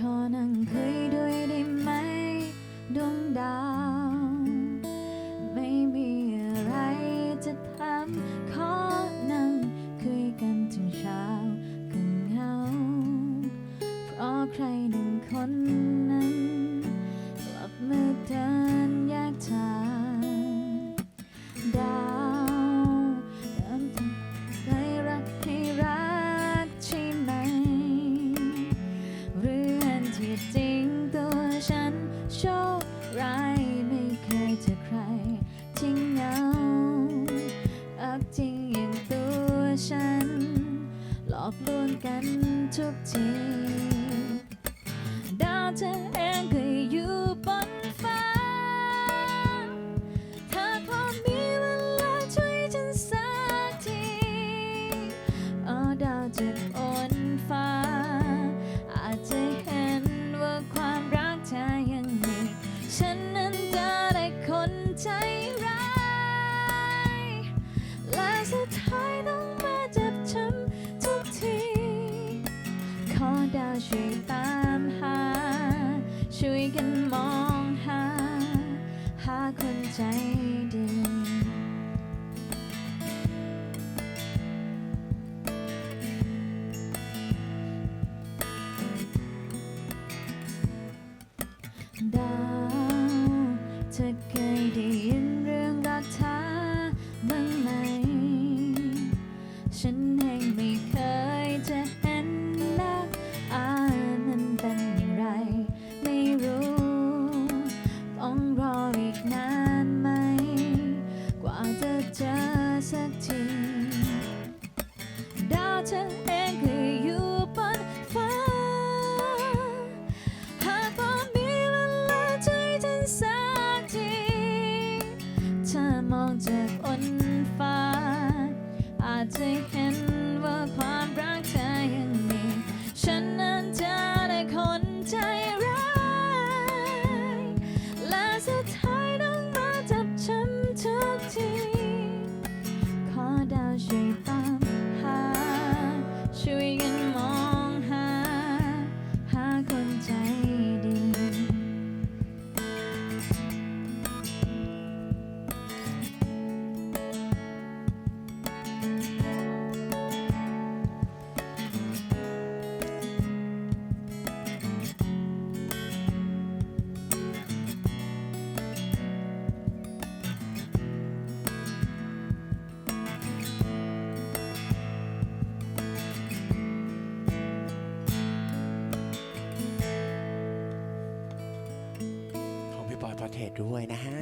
ขอนั่งคุยด้วยได้ไหมดวงดาว ไม่มีอะไรจะทำขอนั่งคุยกันถึงเช้าก็เหงาเพราะใครหนึ่งคนนั้น กันทุกทีดาวเธอเองคื ดาวช่วยตามหา ช่วยกันมองหา หาคนใจดีดาวเธอ องจากบนฟ้า อาจจะเห็นว่าความรักเธอยังมี ฉันนั้นจะได้คนใจร้ายและสุดท้าย จด้วยนะฮะ